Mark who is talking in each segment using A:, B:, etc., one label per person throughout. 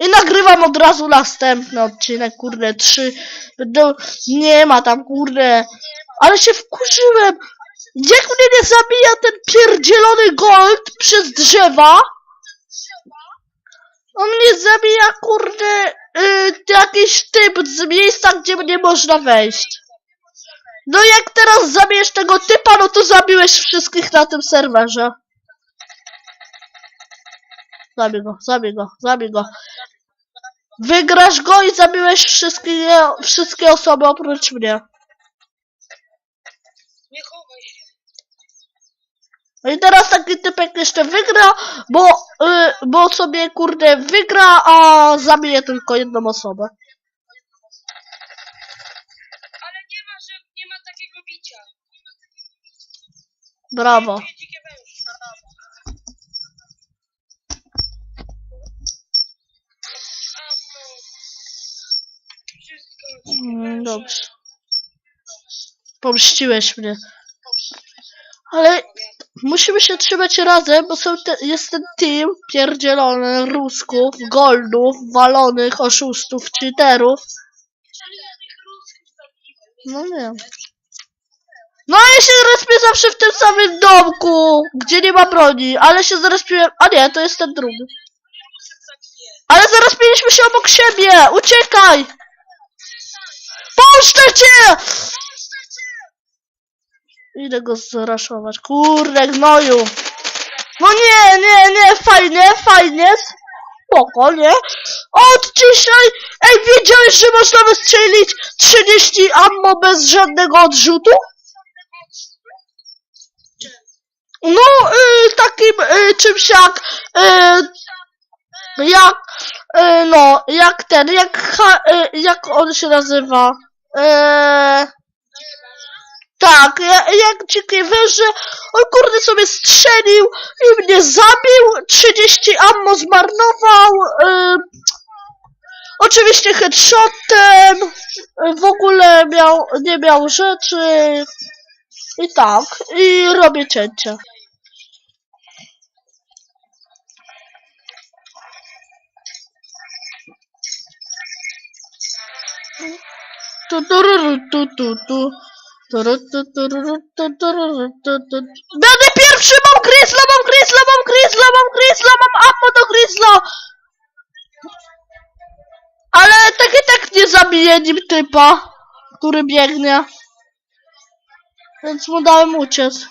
A: I nagrywam od razu następny odcinek, kurde, trzy. Będą, nie ma tam, kurde. Ale się wkurzyłem. Jak mnie nie zabija ten pierdzielony gold przez drzewa? On mnie zabija, kurde, y, jakiś typ z miejsca, gdzie nie można wejść. No jak teraz zabijesz tego typa, no to zabiłeś wszystkich na tym serwerze. Zabij go, zabij go, zabij go. Wygrasz go i zabiłeś wszystkie, wszystkie osoby oprócz mnie.
B: Nie chowaj się.
A: No i teraz taki typek jeszcze wygra, bo, y, bo sobie kurde wygra, a zabije tylko jedną osobę.
B: Ale nie ma, że nie ma takiego bicia.
A: Brawo. Dobrze. Pomściłeś mnie. Ale musimy się trzymać razem, bo są te, jest ten team pierdzielony rusków, goldów, walonych, oszustów, cheaterów. No nie. No ja się zrespię zawsze w tym samym domku, gdzie nie ma broni, ale się zrespiłem... A nie, to jest ten drugi. Ale zrespieliśmy się obok siebie! Uciekaj! Puszczę cię! Idę go zraszować. Kurde, gnoju. No nie, nie, nie, fajnie, fajnie. Spoko, nie? Od dzisiaj, ej, wiedziałeś, że można wystrzelić 30 ammo bez żadnego odrzutu? No, y, takim y, czymś jak, y, jak, y, no, jak ten, jak, y, jak on się nazywa? Eee, tak, ja- jak dzikie węże, on kurde sobie strzelił i mnie zabił, 30 ammo zmarnował, y, oczywiście headshotem, y, w ogóle miał, nie miał rzeczy i tak, i robię cięcie. Będę pierwszy, mam gryzla, mam gryzla, mam gryzla, mam gryzla, mam ammo do gryzla. Ale tak i tak nie zabiję nim typa, który biegnie. Więc mu dałem uciec.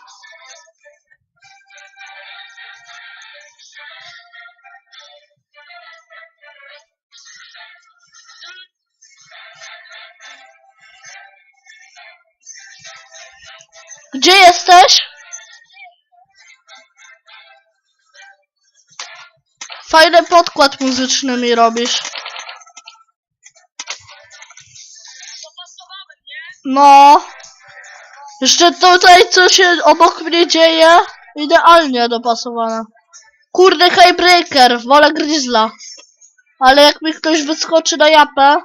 A: Gdzie jesteś? Fajny podkład muzyczny mi robisz. No. Jeszcze tutaj co się obok mnie dzieje, idealnie dopasowane. Kurde, Highbreaker, wolę Grizzla. Ale jak mi ktoś wyskoczy na japę...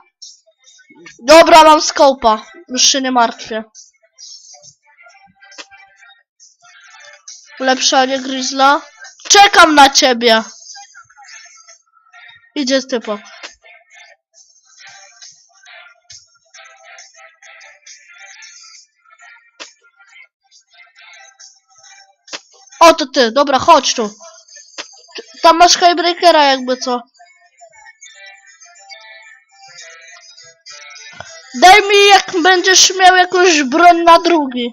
A: Dobra, mam skopa. Już się nie martwię. Ulepszanie Grizzla. Czekam na ciebie. Idzie typo. O, to ty, dobra, chodź tu. Tam masz Highbreakera jakby co. Daj mi jak będziesz miał jakąś broń na drugi.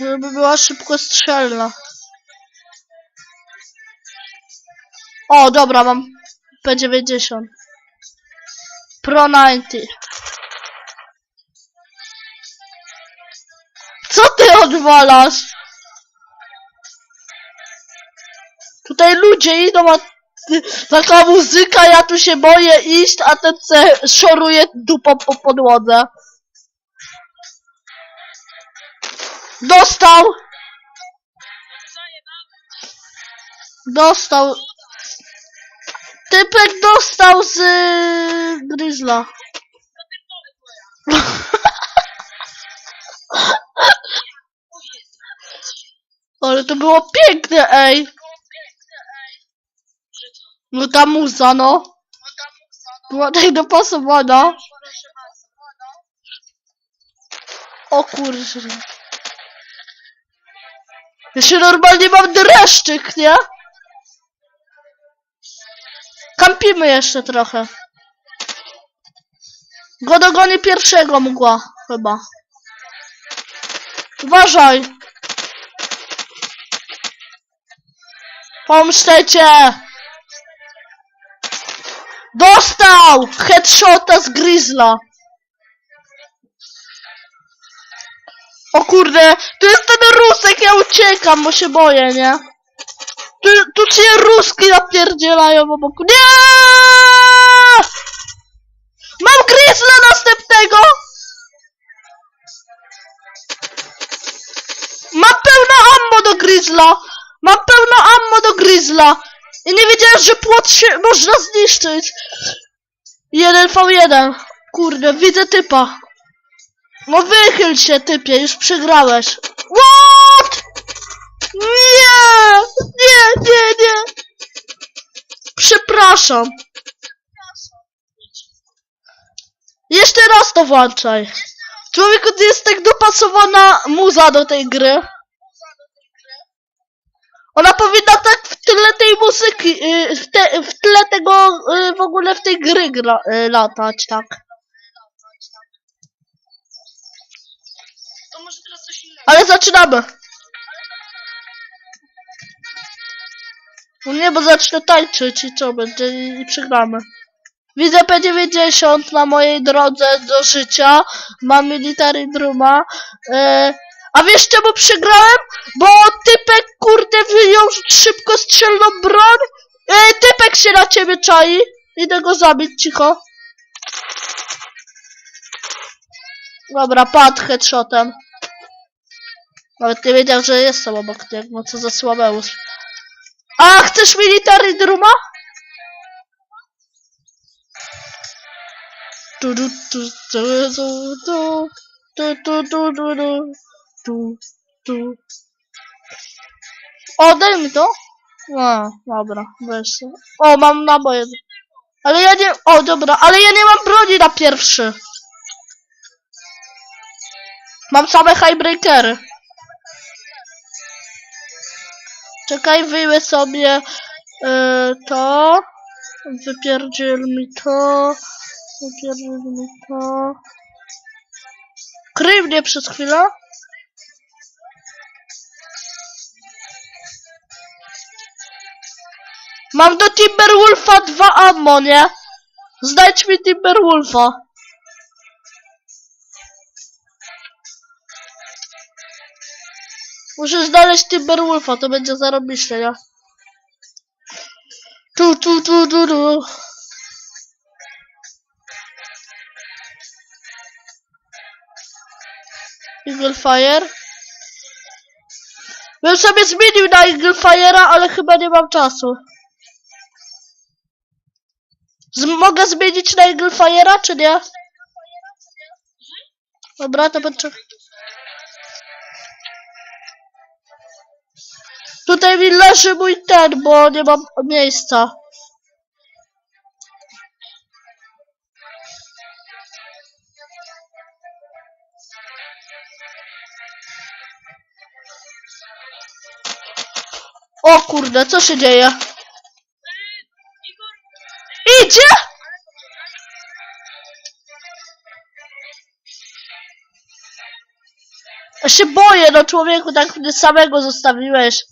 A: Żeby była szybko strzelna. O, dobra, mam P90. Pro 90. Co ty odwalasz? Tutaj ludzie idą, a taka muzyka, ja tu się boję iść, a ten se szoruje dupą po podłodze. Dostał! Dostał. Typek dostał z y, Gryzla. Ale to było piękne, ej. No ta muza, no. Była tak dopasowana. O kurczę. Ja się normalnie mam dreszczyk, nie? Kampimy jeszcze trochę. Go dogoni pierwszego mgła, chyba. Uważaj! Pomszczecie! Dostał! Headshota z Grizzla. O kurde, tu jest ten Rusek, ja uciekam, bo się boję, nie? Tu, tu się Ruski napierdzielają obok. Nie! Mam Grizzla następnego! Mam pełno ammo do Grizzla! Mam pełno ammo do Grizzla! I nie wiedziałem, że płot się można zniszczyć. 1v1. Kurde, widzę typa. No wychyl się, typie, już przegrałeś. What? Nie! Nie, nie, nie! Przepraszam. Jeszcze raz to włączaj. Człowieku, to jest tak dopasowana muza do tej gry. Ona powinna tak w tle tej muzyki, y, w, te, w tle tego, y, w ogóle w tej gry gra, y, latać, tak.
B: To może teraz coś innego.
A: Ale zaczynamy. No nie, bo zacznę tańczyć i co będzie i, i przegramy. Widzę P90 na mojej drodze do życia. Mam military druma. E, a wiesz czemu przegrałem? Bo typek kurde wyjął szybko strzelną broń. E, typek się na ciebie czai. Idę go zabić, cicho. Dobra, padł headshotem. Nawet nie wiedział, że jestem obok niego, co za słabeusz. A, chcesz military druma? Tu, tu, tu, tu, tu, tu, tu, tu, tu, tu, tu, tu. O, daj mi to. A, dobra, weź. O, mam naboje. Ale ja nie... O, dobra, ale ja nie mam broni na pierwszy. Mam same highbreakery. Czekaj, wyjmę sobie y, to. Wypierdziel mi to. Wypierdziel mi to. Kryj mnie przez chwilę. Mam do Timberwolfa dwa ammo, nie? Znajdź mi Timberwolfa. Muszę znaleźć Timberwolfa, to będzie zarobiście, nie? Tu, tu, tu, tu, tu. Eagle Fire. Bym sobie zmienił na Eagle Fire'a, ale chyba nie mam czasu. Z mogę zmienić na Eagle Fire'a, czy nie? Dobra, to poczekaj. Tutaj mi leży mój ten, bo nie mam miejsca. O kurde, co się dzieje? Idzie! Ja się boję, no człowieku, tak mnie samego zostawiłeś.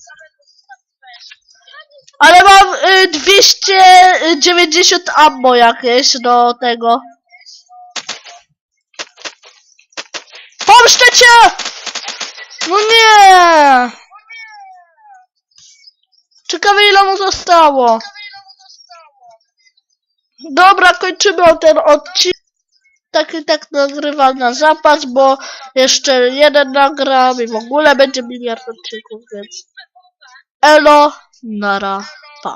A: Ale mam y, 290 ammo jakieś do tego. Pomszczę cię! No nie! Ciekawe ile mu zostało. Dobra, kończymy ten odcinek. Tak i tak nagrywam na zapas, bo jeszcze jeden nagram i w ogóle będzie miliard odcinków, więc elo, Narapa